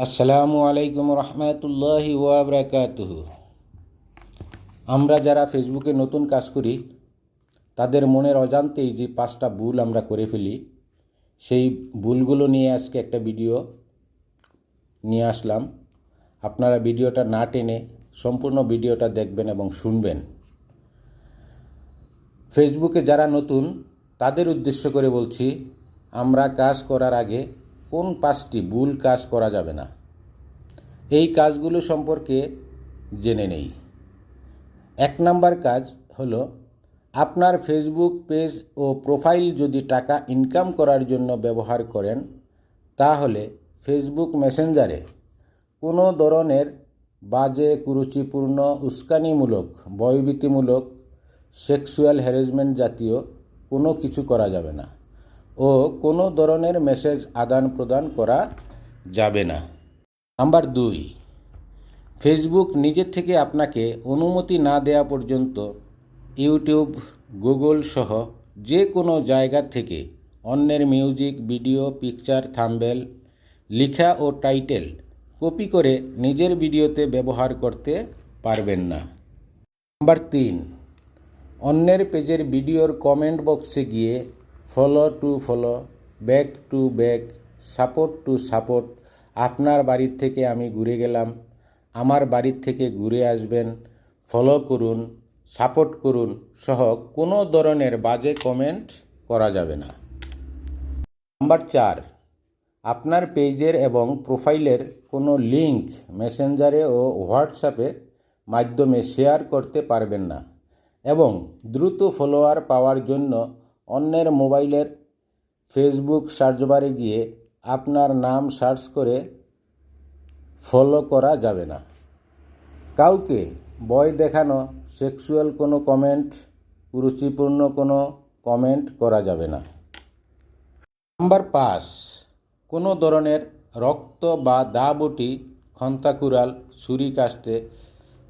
আসসালামু আলাইকুম রহমতুল্লাহি ওয়াবরাকাতুহ আমরা যারা ফেসবুকে নতুন কাজ করি, তাদের মনের অজান্তেই যে পাঁচটা ভুল আমরা করে ফেলি, সেই ভুলগুলো নিয়ে আজকে একটা ভিডিও নিয়ে আসলাম। আপনারা ভিডিওটা না টেনে সম্পূর্ণ ভিডিওটা দেখবেন এবং শুনবেন। ফেসবুকে যারা নতুন, তাদের উদ্দেশ্য করে বলছি, আমরা কাজ করার আগে কোন পাঁচটি ভুল কাজ করা যাবে না। এই কাজগুলো সম্পর্কে জেনে নেই। এক নাম্বার কাজ হলো, আপনার ফেসবুক পেজ ও প্রোফাইল যদি টাকা ইনকাম করার জন্য ব্যবহার করেন, তাহলে ফেসবুক মেসেঞ্জারে কোনো ধরনের বাজে, কুরুচিপূর্ণ, উস্কানিমূলক, ভয়ভীতিমূলক, সেক্সুয়াল হ্যারাসমেন্ট জাতীয় কোনো কিছু করা যাবে না। ও কোনো ধরনের মেসেজ আদান প্রদান করা যাবে না। নাম্বার দুই, ফেসবুক নিজের থেকে আপনাকে অনুমতি না দেওয়া পর্যন্ত ইউটিউব, গুগল সহ যে কোনো জায়গা থেকে অন্যের মিউজিক, ভিডিও, পিকচার, থাম্বেল, লিখা ও টাইটেল কপি করে নিজের ভিডিওতে ব্যবহার করতে পারবেন না। নাম্বার তিন, অন্যের পেজের ভিডিওর কমেন্ট বক্সে গিয়ে follow to follow back to back support to support আপনার বাড়ির থেকে আমি ঘুরে গেলাম, আমার বাড়ির থেকে ঘুরে আসবেন ফলো করুন সাপোর্ট করুন সহ কোনো ধরনের বাজে কমেন্ট করা যাবে না। নাম্বার চার, আপনার পেজের এবং প্রোফাইলের কোনো লিংক মেসেঞ্জারে ও হোয়াটসঅ্যাপে মাধ্যমে শেয়ার করতে পারবেন না এবং দ্রুত ফলোয়ার পাওয়ার জন্য অন্যের মোবাইলের ফেসবুক সার্চ বারে গিয়ে আপনার নাম সার্চ করে ফলো করা যাবে না। কাউকে বয় দেখানো, সেক্সুয়াল কোনো কমেন্ট, রুচিপূর্ণ কোনো কমেন্ট করা যাবে না। নাম্বার পাঁচ, কোনো ধরনের রক্ত বা দাবটি খন্তাকুরাল ছুরি কাস্তে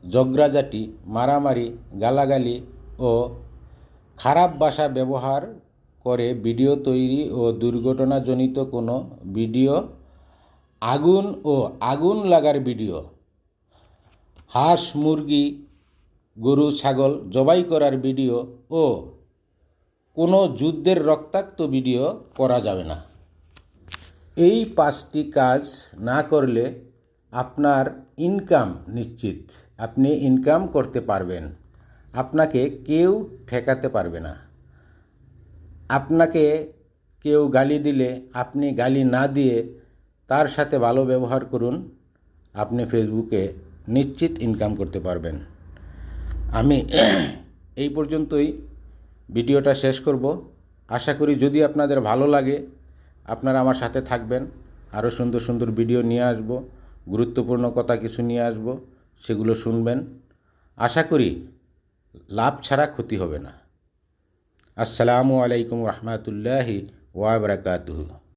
জগরাজাটি মারামারি, গালাগালি ও খারাপ ভাষা ব্যবহার করে ভিডিও তৈরি ও দুর্ঘটনাজনিত কোনো ভিডিও, আগুন ও আগুন লাগার ভিডিও, হাঁস, মুরগি, গরু, ছাগল জবাই করার ভিডিও ও কোনো যুদ্ধের রক্তাক্ত ভিডিও করা যাবে না। এই পাঁচটি কাজ না করলে আপনার ইনকাম নিশ্চিত। আপনি ইনকাম করতে পারবেন। আপনাকে কেউ ঠেকাতে পারবে না। আপনাকে কেউ গালি দিলে, আপনি গালি না দিয়ে তার সাথে ভালো ব্যবহার করুন, আপনি ফেসবুকে নিশ্চিত ইনকাম করতে পারবেন। আমি এই পর্যন্তই ভিডিওটা শেষ করব। আশা করি যদি আপনাদের ভালো লাগে, আপনারা আমার সাথে থাকবেন। আরও সুন্দর সুন্দর ভিডিও নিয়ে আসব, গুরুত্বপূর্ণ কথা কিছু নিয়ে আসব, সেগুলো শুনবেন। আশা করি লাভ ছাড়া ক্ষতি হবে না। আসসালামু আলাইকুম রহমতুল্লাহি ওয়াবরাকাতুহু